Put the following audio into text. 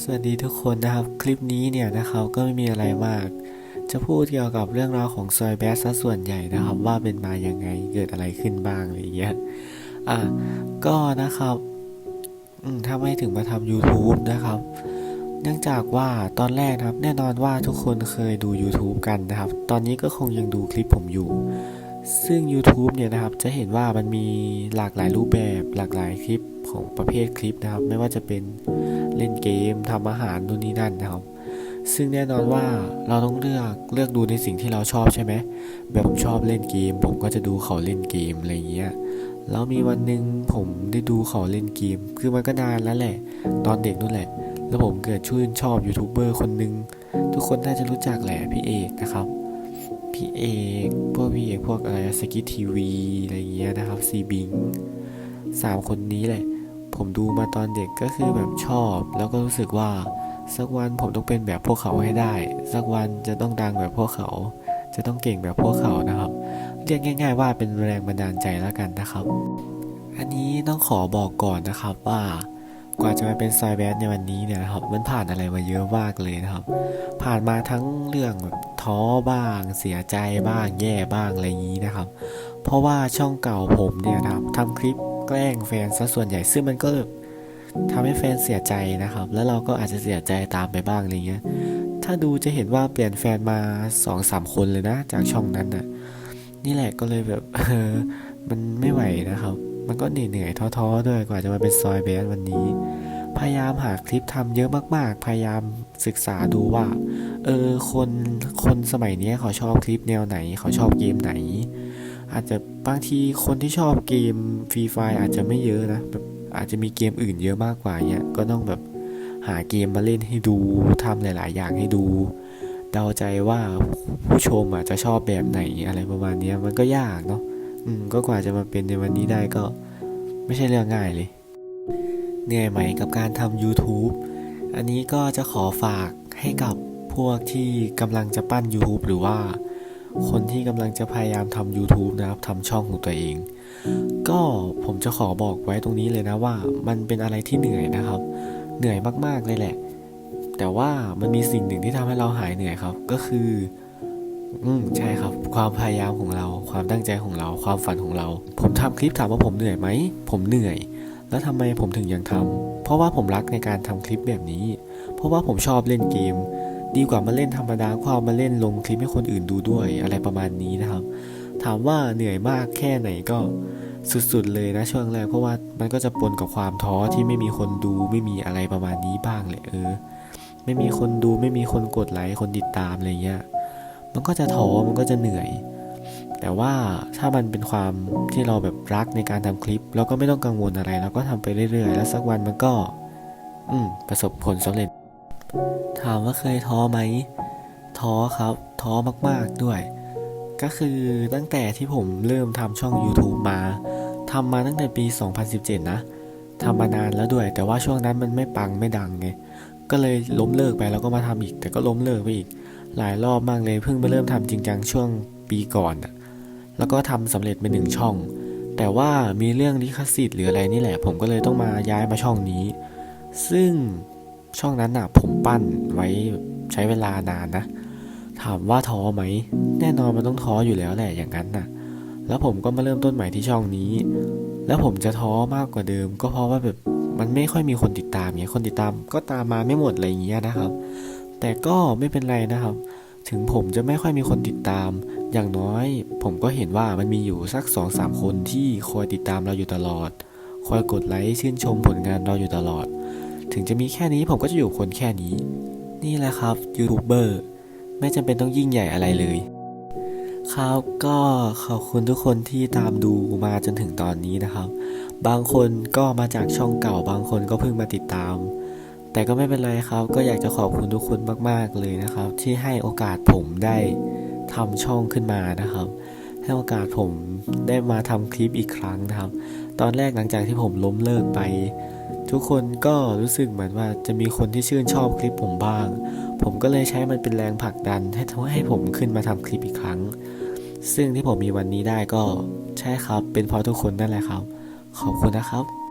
สวัสดีทุกคนนะครับ คลิปนี้เนี่ยนะครับก็ไม่มีอะไรมาก จะพูดเกี่ยวกับเรื่องราวของซอยแบสซะส่วนใหญ่นะครับ ว่าเป็นมาอย่างไงเกิดอะไรขึ้นบ้างอะไรเงี้ยอะก็นะครับถ้าไม่ถึงมาทำ YouTube นะครับ เนื่องจากว่าตอนแรกนะครับ แน่นอนว่าทุกคนเคยดู YouTube กันนะครับ ตอนนี้ก็คงยังดูคลิปผมอยู่ ซึ่ง YouTube เนี่ยนะครับจะเห็นว่ามันมีหลากหลายรูปแบบหลากหลายคลิปของประเภทคลิปนะครับ ไม่ว่าจะเป็นเล่นเกมทำอาหารนู่นนี่นั่นนะครับ ซึ่งแน่นอนว่าเราต้องเลือกเลือกดูในสิ่งที่เราชอบใช่ไหมแบบผมชอบเล่นเกม ผมก็จะดูเขาเล่นเกมอะไรอย่างเงี้ยแล้วมีวันหนึ่งผมได้ดูเขาเล่นเกม คือมันก็นานแล้วแหละ ตอนเด็กนู่นแหละ แล้วผมเกิดชื่นชอบยูทูบเบอร์คนหนึ่งทุกคนน่าจะรู้จักแหละพี่เอกนะครับ พี่เอกพวกพี่เอกพวกอะไรสกิททีวีอะไรอย่างเงี้ยนะครับซีบิงสามคนนี้แหละ ผมดูมาตอนเด็กก็คือแบบชอบ แล้วก็รู้สึกว่าสักวันผมต้องเป็นแบบพวกเขาให้ได้ สักวันจะต้องดังแบบพวกเขา จะต้องเก่งแบบพวกเขานะครับ เรียกง่าย ๆ ว่าเป็นแรงบันดาลใจแล้วกันนะครับ อันนี้ต้องขอบอกก่อนนะครับว่า กว่าจะมาเป็นซอยแบดในวันนี้เนี่ยนะครับ มันผ่านอะไรมาเยอะมากเลยนะครับ ผ่านมาทั้งเรื่องแบบท้อบ้าง เสียใจบ้างแย่บ้างอะไรอย่างนี้นะครับ เพราะว่าช่องเก่าผมเนี่ยนะครับทำคลิปแกล้งแฟนซะส่วนใหญ่ซึ่งมันก็แบบทำให้แฟนเสียใจนะครับ แล้วเราก็อาจจะเสียใจตามไปบ้างอะไรเงี้ย ถ้าดูจะเห็นว่าเปลี่ยนแฟนมาสองสามคนเลยนะ จากช่องนั้นน่ะ นี่แหละก็เลยแบบเออมันไม่ไหวนะครับ มันก็เหนื่อยๆท้อๆด้วยกว่าจะมาเป็นซอยแบนวันนี้ พยายามหาคลิปทำเยอะมากๆ พยายามศึกษาดูว่า เออคนคนสมัยนี้เขาชอบคลิปแนวไหน เขาชอบเกมไหน อาจจะบางทีคนที่ชอบเกมฟรีไฟอาจจะไม่เยอะนะแบบอาจจะมีเกมอื่นเยอะมากกว่าเนี้ยก็ต้องแบบหาเกมมาเล่นให้ดูทำหลาย ๆ อย่างให้ดู เดาใจว่าผู้ชมอาจจะชอบแบบไหนอะไรประมาณเนี้ยมันก็ยากเนาะ อืมก็กว่าจะมาเป็นในวันนี้ได้ก็ไม่ใช่เรื่องง่ายเลยเหนื่อยไหมกับการทำ YouTube อันนี้ก็จะขอฝากให้กับพวกที่กำลังจะปั้น YouTube หรือว่า คนที่กำลังจะพยายามทำ YouTube นะครับทำช่องของตัวเอง ก็ผมจะขอบอกไว้ตรงนี้เลยนะว่า มันเป็นอะไรที่เหนื่อยนะครับ เหนื่อยมากๆเลยแหละ แต่ว่ามันมีสิ่งหนึ่งที่ทำให้เราหายเหนื่อยครับ ก็คือ อืมใช่ครับ ความพยายามของเรา ความตั้งใจของเรา ความฝันของเรา ผมทำคลิปถามว่าผมเหนื่อยไหม ผมเหนื่อย แล้วทำไมผมถึงยังทำเพราะว่าผมรักในการทำคลิปแบบนี้ เพราะว่าผมชอบเล่นเกม ดีกว่ามาเล่นธรรมดาความมาเล่นลงคลิปให้คนอื่นดูด้วย อะไรประมาณนี้นะครับ ถามว่าเหนื่อยมากแค่ไหนก็สุดๆเลยนะช่วงแรกเพราะว่ามันก็จะปนกับความท้อที่ไม่มีคนดูไม่มีอะไรประมาณนี้บ้างเลยเออ ไม่มีคนดูไม่มีคนกดไลค์คนติดตามอะไรเงี้ย มันก็จะท้อมันก็จะเหนื่อย แต่ว่าถ้ามันเป็นความที่เราแบบรักในการทำคลิป เราก็ไม่ต้องกังวลอะไร เราก็ทำไปเรื่อยๆ แล้วสักวันมันก็ อืมประสบผลสำเร็จ ถามว่าเคยท้อไหมท้อครับท้อมากๆด้วย ก็คือตั้งแต่ที่ผมเริ่มทำช่อง YouTube มาทำมาตั้งแต่ปี 2017 นะทำมานานแล้วด้วย แต่ว่าช่วงนั้นมันไม่ปังไม่ดังไง ก็เลยล้มเลิกไปแล้วก็มาทำอีก แต่ก็ล้มเลิกไปอีก หลายรอบมากเลยเพิ่งมาเริ่มทำจริงจังช่วงปีก่อนอะแล้วก็ทำสำเร็จไปหนึ่งช่อง แต่ว่ามีเรื่องลิขสิทธิ์หรืออะไรนี่แหละ ผมก็เลยต้องมาย้ายมาช่องนี้ ซึ่งช่องนั้นน่ะ ผมปั้นไว้ใช้เวลานานนะ ถามว่าท้อไหม แน่นอนมันต้องท้ออยู่แล้วแหละอย่างนั้นน่ะ แล้วผมก็มาเริ่มต้นใหม่ที่ช่องนี้ แล้วผมจะท้อมากกว่าเดิม ก็เพราะว่าแบบมันไม่ค่อยมีคนติดตามเงี้ยคนติดตามก็ตามมาไม่หมดอะไรอย่างเงี้ยนะครับ แต่ก็ไม่เป็นไรนะครับ ถึงผมจะไม่ค่อยมีคนติดตาม อย่างน้อย ผมก็เห็นว่ามันมีอยู่สักสองสามคนที่คอยติดตามเราอยู่ตลอด คอยกดไลค์ชื่นชมผลงานเราอยู่ตลอด ถึงจะมีแค่นี้ผมก็จะอยู่คนแค่นี้ นี่แหละครับยูทูบเบอร์ไม่จำเป็นต้องยิ่งใหญ่อะไรเลยครับก็ขอบคุณทุกคนที่ตามดูมาจนถึงตอนนี้นะครับ บางคนก็มาจากช่องเก่า บางคนก็เพิ่งมาติดตาม แต่ก็ไม่เป็นไรครับ ก็อยากจะขอบคุณทุกคนมาก ๆ เลยนะครับ ที่ให้โอกาสผมได้ทำช่องขึ้นมานะครับ ให้โอกาสผมได้มาทำคลิปอีกครั้งนะครับ ตอนแรกหลังจากที่ผมล้มเลิกไป ทุกคนก็รู้สึกเหมือนว่าจะมีคนที่ชื่นชอบคลิปผมบ้าง ผมก็เลยใช้มันเป็นแรงผลักดันให้ทำให้ผมขึ้นมาทำคลิปอีกครั้ง ซึ่งที่ผมมีวันนี้ได้ก็ใช่ครับ เป็นเพราะทุกคนนั่นแหละครับ ขอบคุณนะครับ